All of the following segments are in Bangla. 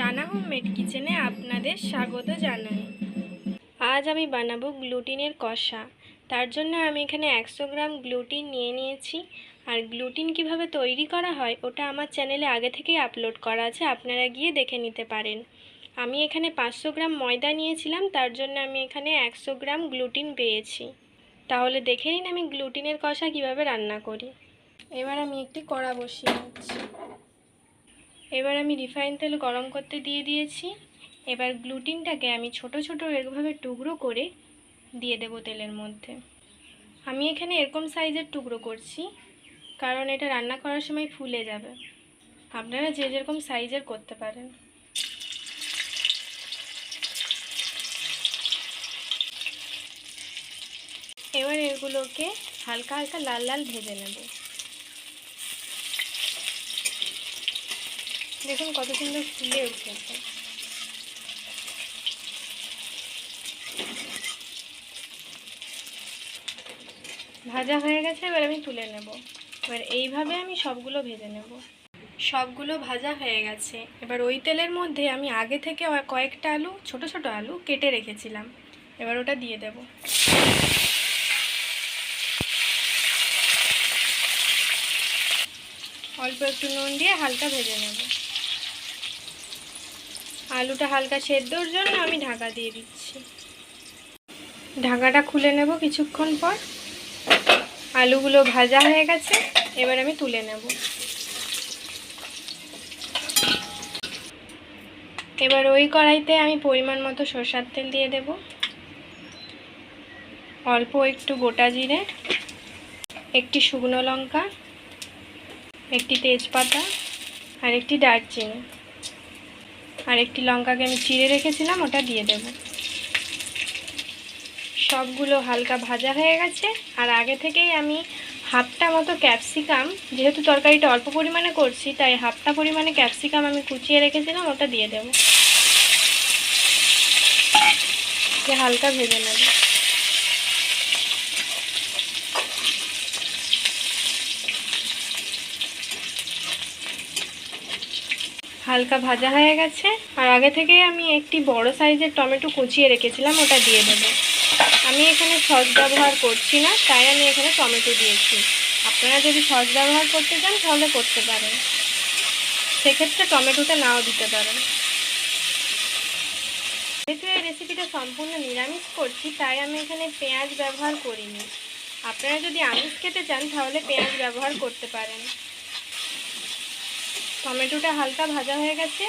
রানা হোমমেড কিচেনে আপনাদের স্বাগত জানাই। আজ আমি বানাবো গ্লুটিনের কষা। তার জন্য আমি এখানে একশো গ্রাম গ্লুটিন নিয়ে নিয়েছি। আর গ্লুটিন কীভাবে তৈরি করা হয়, ওটা আমার চ্যানেলে আগে থেকেই আপলোড করা আছে, আপনারা গিয়ে দেখে নিতে পারেন। আমি এখানে পাঁচশো গ্রাম ময়দা নিয়েছিলাম, তার জন্য আমি এখানে একশো গ্রাম গ্লুটিন পেয়েছি। তাহলে দেখে নিন আমি গ্লুটিনের কষা কীভাবে রান্না করি। এবার আমি একটি কড়া বসিয়ে নিচ্ছি। এবার আমি রিফাইন তেল গরম করতে দিয়ে দিয়েছি। এবার গ্লুটিনটাকে আমি ছোট ছোট এরকমভাবে টুকরো করে দিয়ে দেব তেলের মধ্যে। আমি এখানে এরকম সাইজের টুকরো করছি, কারণ এটা রান্না করার সময় ফুলে যাবে। আপনারা যে যেরকম সাইজের করতে পারেন। এবার এগুলোকে হালকা হালকা লাল লাল ভেজে নেব। দেখুন কত সুন্দর ফুলে উঠেছে। ভাজা হয়ে গেছে, এবার আমি তুলে নেব। এবার এইভাবে আমি সবগুলো ভেজে নেব। সবগুলো ভাজা হয়ে গেছে। এবার ওই তেলের মধ্যে আমি আগে থেকে কয়েকটা আলু, ছোট ছোট আলু কেটে রেখেছিলাম। এবার ওটা দিয়ে দেব। অল্প একটু নুন দিয়ে হালকা ভেজে নেব। আলুটা হালকা সেদ্ধর জন্য আমি ঢাকা দিয়ে দিচ্ছি। ঢাকাটা খুলে নেব কিছুক্ষণ পর। আলুগুলো ভাজা হয়ে গেছে, এবার আমি তুলে নেব। এবার ওই কড়াইতে আমি পরিমাণ মতো সরষার তেল দিয়ে দেব। অল্প একটু গোটা জিরে, একটি শুকনো লঙ্কা, একটি তেজপাতা আর একটি দারচিনি। আর একটি লঙ্কাকে আমি চিড়ে রেখেছিলাম, ওটা দিয়ে দেব। সবগুলো হালকা ভাজা হয়ে গেছে, আর আগে থেকেই আমি হাফটা মতো ক্যাপসিকাম, যেহেতু তরকারিটা অল্প পরিমাণে করছি, তাই হাফটা পরিমাণে ক্যাপসিকাম আমি কুচিয়ে রেখেছিলাম, ওটা দিয়ে দেবো। হালকা ভেজে নেব। হালকা ভাজা হয়ে গেছে। আর আগে থেকেই আমি একটি বড় সাইজের টমেটো কুচিয়ে রেখেছিলাম, ওটা দিয়ে দেব। আমি এখানে সস ব্যবহার করছি না, তাই আমি এখানে টমেটো দিয়েছি। আপনারা যদি সস ব্যবহার করতে চান, তাহলে করতে পারেন। সেক্ষেত্রে টমেটোটা নাও দিতে পারেন। যেহেতু এই রেসিপিটা সম্পূর্ণ নিরামিষ করছি, তাই আমি এখানে পেঁয়াজ ব্যবহার করিনি। আপনারা যদি আমিষ খেতে চান, তাহলে পেঁয়াজ ব্যবহার করতে পারেন। টমেটোটা হালকা ভাজা হয়ে গেছে,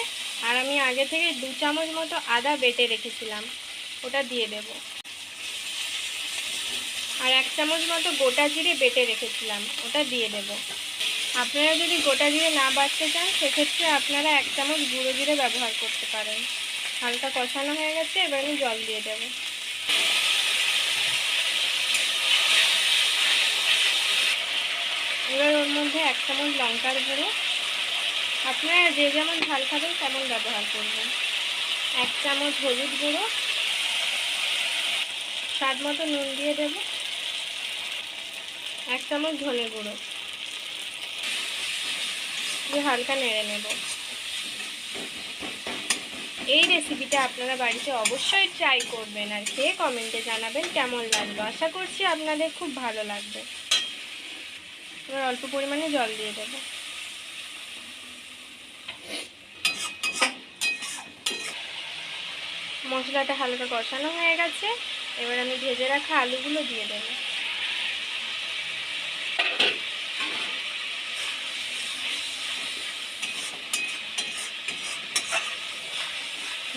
আর আমি আগে থেকে দু চামচ মতো আদা বেটে রেখেছিলাম, ওটা দিয়ে দেব। আর এক চামচ মতো গোটা জিরে বেটে রেখেছিলাম, ওটা দিয়ে দেব। আপনারা যদি গোটা জিরে না বাড়তে চান, সেক্ষেত্রে আপনারা এক চামচ গুঁড়ো জিরে ব্যবহার করতে পারেন। হালকা কষানো হয়ে গেছে, এবার আমি জল দিয়ে দেব। এবার ওর মধ্যে এক চামচ লঙ্কার গুঁড়ো আপনারা যে যেমন ঝাল খাবেন, তেমন ব্যবহার করবেন। এক চামচ হলুদ গুঁড়ো, স্বাদ মতো নুন দিয়ে দেব। এক চামচ ধনে গুঁড়ো। দিয়ে হালকা নেড়ে নেব। এই রেসিপিটা আপনারা বাড়িতে অবশ্যই ট্রাই করবেন আর খেয়ে কমেন্টে জানাবেন কেমন লাগল। আশা করছি আপনাদের খুব ভালো লাগবে। এবার অল্প পরিমাণে জল দিয়ে দেবো। মশলাটা হালকা কষানো হয়ে গেছে। এবার আমি ভেজে রাখা আলুগুলো দিয়ে দেব।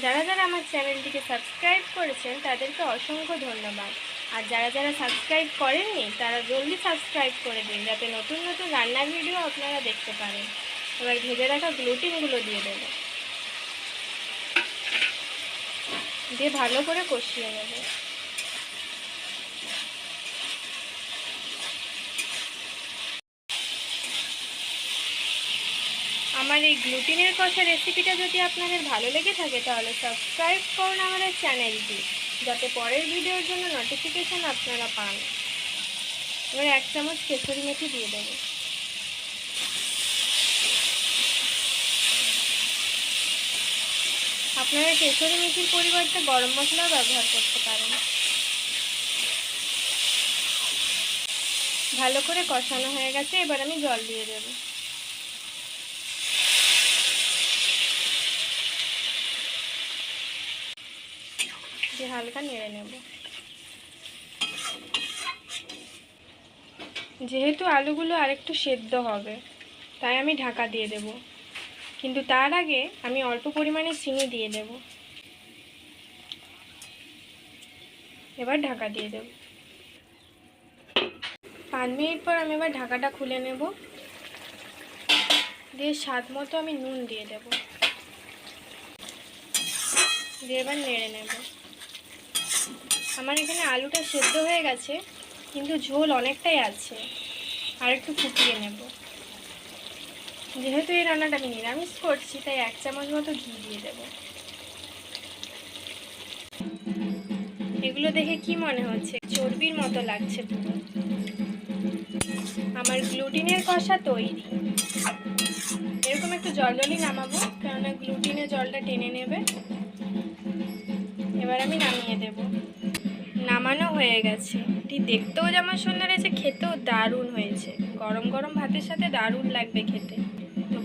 যারা যারা আমার চ্যানেলটিকে সাবস্ক্রাইব করেছেন, তাদেরকে অসংখ্য ধন্যবাদ। আর যারা যারা সাবস্ক্রাইব করেননি, তারা জলদি সাবস্ক্রাইব করে দিন, যাতে নতুন নতুন রান্নার ভিডিও আপনারা দেখতে পারেন। এবার ভেজে রাখা গ্লুটিনগুলো দিয়ে দেবো। দিয়ে ভালো করে কষিয়ে নেব। আমার এই গ্লুটিনের কষা রেসিপিটা যদি আপনাদের ভালো লেগে থাকে, তাহলে সাবস্ক্রাইব করুন আমাদের চ্যানেলটি, যাতে পরের ভিডিওর জন্য নোটিফিকেশান আপনারা পান। এবার এক চামচ কেসরি মেথি দিয়ে দেবো। আপনারা কেশরি মেথির পরিবর্তে গরম মশলাও ব্যবহার করতে পারেন। ভালো করে কষানো হয়ে গেছে, এবার আমি জল দিয়ে দেব। দিয়ে হালকা নেড়ে নেব। যেহেতু আলুগুলো আরেকটু সেদ্ধ হবে, তাই আমি ঢাকা দিয়ে দেব। কিন্তু তার আগে আমি অল্প পরিমাণে চিনি দিয়ে দেব। এবার ঢাকা দিয়ে দেব। পাঁচ মিনিট পর আমি এবার ঢাকাটা খুলে নেব। দিয়ে স্বাদ মতো আমি নুন দিয়ে দেব। দিয়ে এবার নেড়ে নেব। আমার এখানে আলুটা সেদ্ধ হয়ে গেছে, কিন্তু ঝোল অনেকটাই আছে। আর একটু ফুটিয়ে নেব। যেহেতু এই রান্নাটা আমি নিরামিষ করছি, তাই এক চামচ মতো ঘি দিয়ে দেব। এগুলো দেখে কি মনে হচ্ছে? চর্বির মতো লাগছে পুরো। আমার গ্লুটিনের কষা তৈরি। এরকম একটু জল জলই নামাবো, কেননা গ্লুটিনে জলটা টেনে নেবে। এবার আমি নামিয়ে দেব। নামানো হয়ে গেছে। এটি দেখতেও যেমন সুন্দর হয়েছে, খেতেও দারুণ হয়েছে। গরম গরম ভাতের সাথে দারুণ লাগবে খেতে।